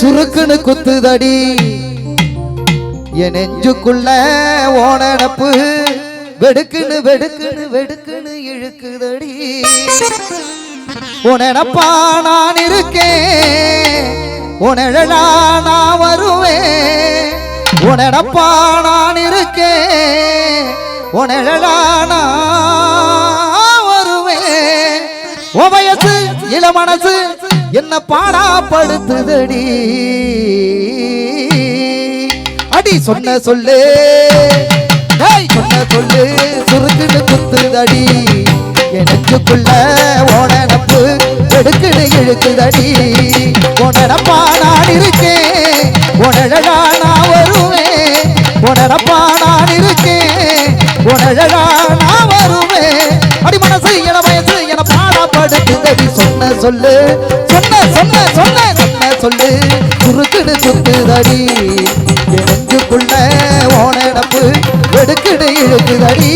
சுருக்குன்னு குத்துதடி. என் நெஞ்சுக்குள்ள ஓனடப்பு வெடுக்குன்னு வெடுக்குன்னு வெடுக்குன்னு இழுக்குதடி. உனப்பா நான் இருக்கேன். உனழலா நான் வருவேன். உனடப்பா நான் இருக்கேன். உனழலா நான் வருவேன். ஓ வயசு என்ன மனசு என்ன பாடாப்படுத்துதடி அடி சொன்ன சொல்லு. சொன்ன சொல்லு. சுருக்குன்னு குத்துதடி. எனக்குள்ள ஓனப்பு எடுக்குன்னு இழுக்குதடி. உனடப்பா நான் இருக்கேன். உனழலா நான் வருவேன். உனடப்பா நான் இருக்கேன். உனழலா நான் வருவேன். அடி மனசு என என பாடப்படுத்துதடி சொன்ன சொல்லு. சொன்ன சொன்ன சொன்ன சொன்ன சொல்லு. குறுக்குடு குத்துதடி. எனக்குள்ள ஓனப்பு எடுக்குடு இழுக்குதடி.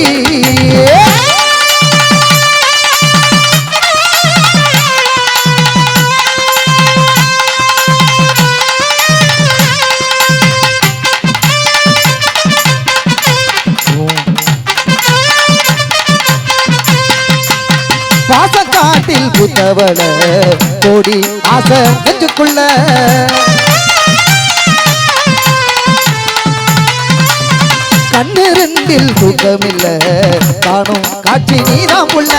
புத்தவள கோடி ஆசை நெஞ்சுக்குள்ள. கண்ணு ரெண்டில் தூக்கமில்ல காணும் காட்சி நீதான் புள்ள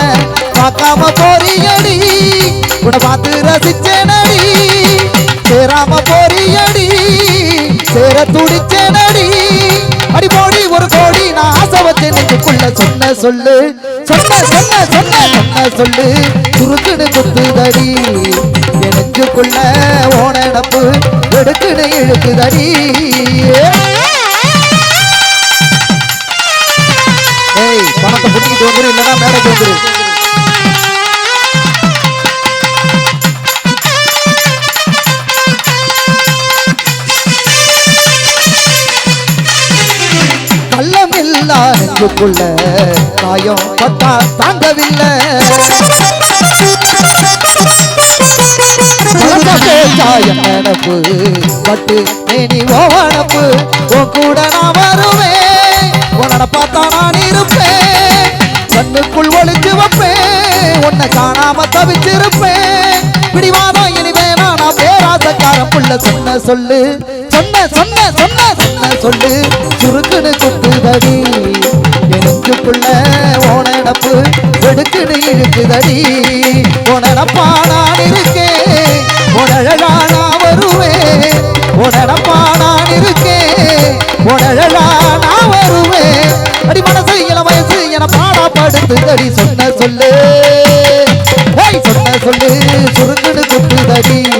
பார்க்காம போறியடி உன பார்த்து ரசிச்சேனடி. சேராம போறியடி சேர துடிச்சேனடி. அடி போடி ஒரு கோடி நான் ஆசை வச்சு நெஞ்சுக்குள்ள. சொன்ன சொல்லு சொன்ன சொன்ன சொன்ன சொன்ன சொல்லு. துருக்கு குத்துதடி எனக்குள்ள நெஞ்சுக்குள்ள ஓனப்பு எடுக்குன்னு இழுக்குதடி ஏய் பணத்தை புடிக்கிட்டு வந்துரு இல்லைன்னா மேடைக்கு வந்துரு. கள்ளமில்லா நெஞ்சுக்குள்ள காயம் பட்டா தாங்கவில்லை. பழக்க நினப்பு பட்டு மேனி ஓவனப்பு உன் கூட நான் வருவேன் உன்னோட பார்த்தா நான் இருப்பேன் கண்ணுக்குள் ஒளிஞ்சு வைப்பேன் உன்னை காணாம தவிச்சிருப்பேன் பிடிவாதான் இனி நான் பேராசக்காரன் புள்ள சொன்ன சொல்லு சொன்ன சொன்ன சொன்ன சொன்ன சொல்லு சுருக்குன்னு குத்துதடி எனக்குள்ள ஓனப்பு எடுக்குன்னு இழுக்குதடி உனடப்பா நான் இருக்கேன் உனழலா நான் வருவேன் உனடப்பா நான் இருக்கேன் உனழலா நான் வருவேன் அடி மனசு இள வயசு என பாடப்படுத்துதடி சொன்ன சொல்லு. ஏய் சொன்ன சொல்லு சுருக்குன்னு குத்துதடி எனக்குள்ள